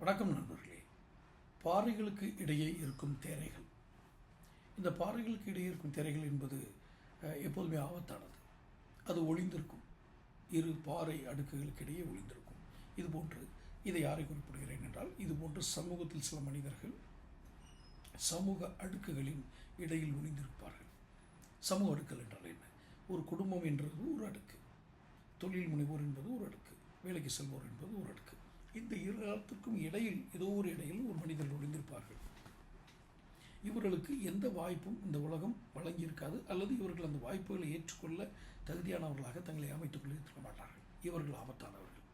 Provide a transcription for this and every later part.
வணக்கம் நண்பர்களே. பாறைகளுக்கு இடையே இருக்கும் தேரைகள். இந்த பாறைகளுக்கு இடையே இருக்கும் தேரைகள் என்பது எப்போதுமே ஆபத்தானது. அது ஒளிந்திருக்கும். இரு பாறை அடுக்குகளுக்கு இடையே ஒளிந்திருக்கும். இதுபோன்று இதை யாரை குறிப்பிடுகிறேன் என்றால் இதுபோன்று சமூகத்தில் சில மனிதர்கள் சமூக அடுக்குகளின் இடையில் ஒளிந்திருப்பார்கள். சமூக அடுக்குகள் என்றால் என்ன? ஒரு குடும்பம் என்றது ஒரு அடுக்கு. தொழில் முனைவோர் என்பது ஒரு அடுக்கு. வேலைக்கு செல்வோர் என்பது ஒரு அடுக்கு. இந்த இரு காலத்துக்கும் இடையில் ஏதோ ஒரு இடையில் ஒரு மனிதர்கள் ஒளிந்திருப்பார்கள் இவர்களுக்கு எந்த வாய்ப்பும் இந்த உலகம் வழங்கியிருக்காது அல்லது இவர்கள் அந்த வாய்ப்புகளை ஏற்றுக்கொள்ள தகுதியானவர்களாக தங்களை அமைத்துக் கொள்ளிருக்க மாட்டார்கள். இவர்கள் ஆபத்தானவர்கள்.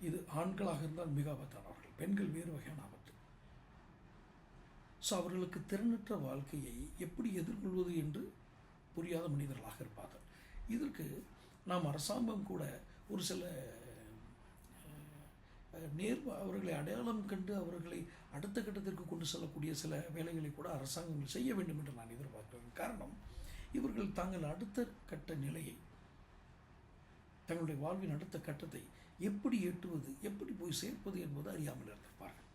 இது ஆண்களாக இருந்தால் மிக ஆபத்தானவர்கள். பெண்கள் வேறு வகையான ஆபத்து. ஸோ அவர்களுக்கு திறனற்ற வாழ்க்கையை எப்படி எதிர்கொள்வது என்று புரியாத மனிதர்களாக இருப்பார்கள். இதற்கு நாம் அரசாங்கம் கூட ஒரு சில நேர் அவர்களை அடையாளம் கண்டு அவர்களை அடுத்த கட்டத்திற்கு கொண்டு செல்லக்கூடிய சில வேலைகளை கூட அரசாங்கங்கள் செய்ய வேண்டும் என்று நான் எதிர்பார்க்கிறேன். காரணம் இவர்கள் தாங்கள் அடுத்த கட்ட நிலையை தங்களுடைய வாழ்வின் அடுத்த கட்டத்தை எப்படி எட்டுவது எப்படி போய் சேர்ப்பது என்பது அறியாமல் இருந்திருப்பார்கள்.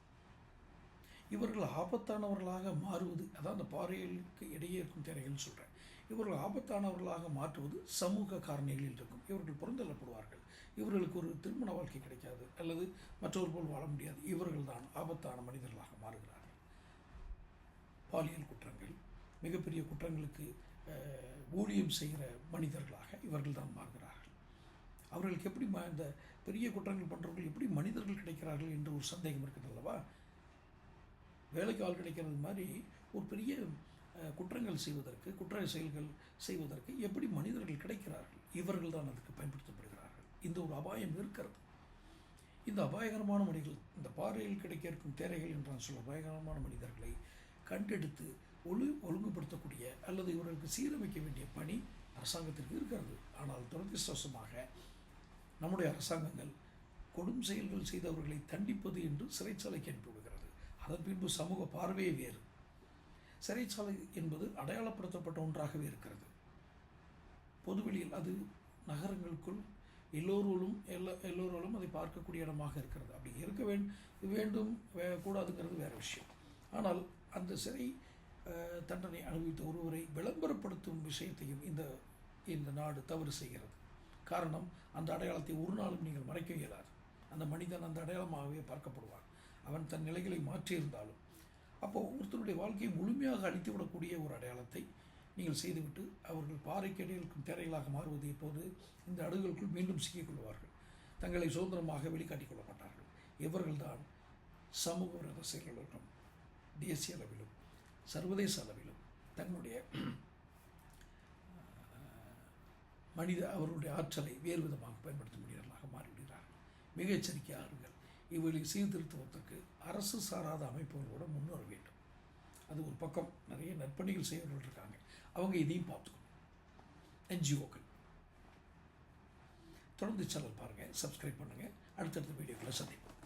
இவர்கள் ஆபத்தானவர்களாக மாறுவது அதான் அந்த பாறைகளுக்கு இடையே இருக்கும் தேரைகள் சொல்கிறேன் இவர்கள் ஆபத்தானவர்களாக மாற்றுவது சமூக காரணிகளில் இருக்கும். இவர்கள் புறந்தள்ளப்படுவார்கள். இவர்களுக்கு ஒரு திருமண வாழ்க்கை கிடைக்காது. அல்லது மற்றவர் போல் வாழ முடியாது. இவர்கள் தான் ஆபத்தான மனிதர்களாக மாறுகிறார்கள். பாலியல் குற்றங்கள் மிகப்பெரிய குற்றங்களுக்கு ஊழியம் செய்கிற மனிதர்களாக இவர்கள் தான் மாறுகிறார்கள். அவர்களுக்கு எப்படி இந்த பெரிய குற்றங்கள் பண்ணுறவர்கள் எப்படி மனிதர்கள் கிடைக்கிறார்கள் என்று ஒரு சந்தேகம் இருக்குது அல்லவா? வேலைக்கு ஆள் கிடைக்கிறது மாதிரி ஒரு பெரிய குற்றங்கள் செய்வதற்கு குற்ற செயல்கள் செய்வதற்கு எப்படி மனிதர்கள் கிடைக்கிறார்கள்? இவர்கள் தான் அதுக்கு பயன்படுத்தப்படுகிறார்கள். இந்த ஒரு அபாயம் இருக்கிறது. இந்த அபாயகரமான மனிதர்கள் இந்த பாறையில் கிடைக்க இருக்கும் தேரைகள் என்று சொல்ல அபாயகரமான மனிதர்களை கண்டெடுத்து ஒழு ஒழுங்குபடுத்தக்கூடிய அல்லது இவர்களுக்கு சீரமைக்க வேண்டிய பணி அரசாங்கத்திற்கு இருக்கிறது. ஆனால் துரதிருஷ்டவசமாக நம்முடைய அரசாங்கங்கள் கொடும் செயல்கள் செய்தவர்களை தண்டிப்பது என்று சிறைச்சாலைக்கு அனுப்பிவிடுகிறது அதன் பின்பு சமூக பார்வையே வேறு. சிறைச்சாலை என்பது அடையாளப்படுத்தப்பட்ட ஒன்றாகவே இருக்கிறது. பொதுவெளியில் அது நகரங்களுக்குள் எல்லோரும் எல்லா எல்லோராலும் அதை பார்க்கக்கூடிய இடமாக இருக்கிறது. அப்படி இருக்க வேண்டும் வேண்டும் வே- கூடாதுங்கிறது வேற விஷயம். ஆனால் அந்த சிறை தண்டனை அனுபவித்த ஒருவரை விளம்பரப்படுத்தும் விஷயத்தையும் இந்த இந்த நாடு தவறு செய்கிறது. காரணம் அந்த அடையாளத்தை ஒரு நாளும் நீங்கள் மறைக்க இயலாது. அந்த மனிதன் அந்த அடையாளமாகவே பார்க்கப்படுவான். அவன் தன் நிலைகளை மாற்றியிருந்தாலும் அப்போது ஒருத்தருடைய வாழ்க்கையை முழுமையாக அழித்து விடக்கூடிய ஒரு அடையாளத்தை நீங்கள் செய்துவிட்டு அவர்கள் பாறைக்கு இடையில் தேரைகளாக மாறுவது இப்போது இந்த அடுகளுக்குள் மீண்டும் சிக்கிக்கொள்வார்கள் தங்களை சுதந்திரமாக வெளிக்காட்டிக் கொள்ள மாட்டார்கள் இவர்கள்தான் சமூக விரோத செயல்களிலும் தேசிய அளவிலும் சர்வதேச அளவிலும் தங்களுடைய மனித அவருடைய ஆற்றலை வேறு விதமாக பயன்படுத்த முடியவர்களாக மாறிவிடுகிறார்கள் மிக எச்சரிக்கையாளர்கள் இவர்களை சீர்திருத்துவதற்கு அரசு சாராத அமைப்புகளோடு முன்னேற வேண்டும். அது ஒரு பக்கம் நிறைய நற்பணிகள் செய்கிறவர்கள் இருக்காங்க அவங்க இதையும் பார்த்துக்கணும். என்ஜிஓக்கள். தொடர்ந்து சேனல் பாருங்கள் சப்ஸ்கிரைப் பண்ணுங்கள் அடுத்தடுத்த வீடியோக்களை சந்திப்போம்.